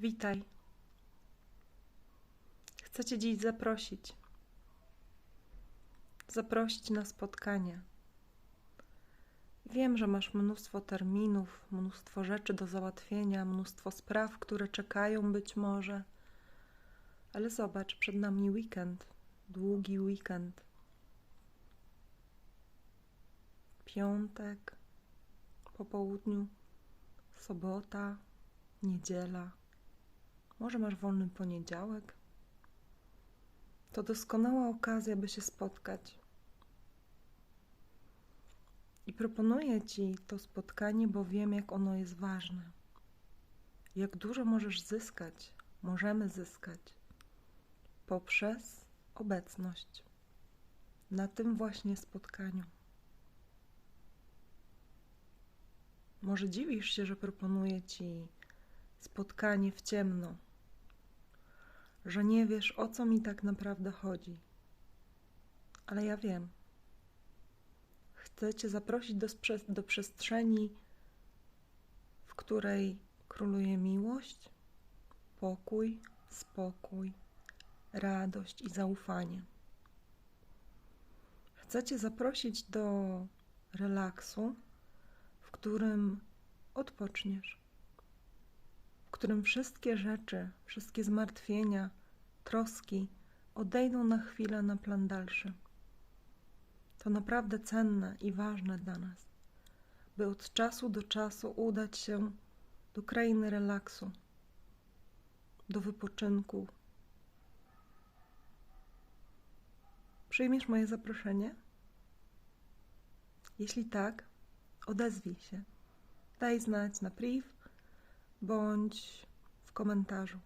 Witaj. Chcę Cię dziś zaprosić. Zaprosić na spotkanie. Wiem, że masz mnóstwo terminów, mnóstwo rzeczy do załatwienia, mnóstwo spraw, które czekają być może. Ale zobacz, przed nami weekend, długi weekend. Piątek, po południu, sobota, niedziela. Może masz wolny poniedziałek? To doskonała okazja, by się spotkać. I proponuję Ci to spotkanie, bo wiem, jak ono jest ważne. Jak dużo możesz zyskać, możemy zyskać poprzez obecność na tym właśnie spotkaniu. Może dziwisz się, że proponuję Ci spotkanie w ciemno, że nie wiesz, o co mi tak naprawdę chodzi. Ale ja wiem. Chcę Cię zaprosić do, do przestrzeni, w której króluje miłość, pokój, spokój, radość i zaufanie. Chcę Cię zaprosić do relaksu, w którym odpoczniesz, w którym wszystkie rzeczy, wszystkie zmartwienia, troski odejdą na chwilę na plan dalszy. To naprawdę cenne i ważne dla nas, by od czasu do czasu udać się do krainy relaksu, do wypoczynku. Przyjmiesz moje zaproszenie? Jeśli tak, odezwij się. Daj znać na priv bądź w komentarzu.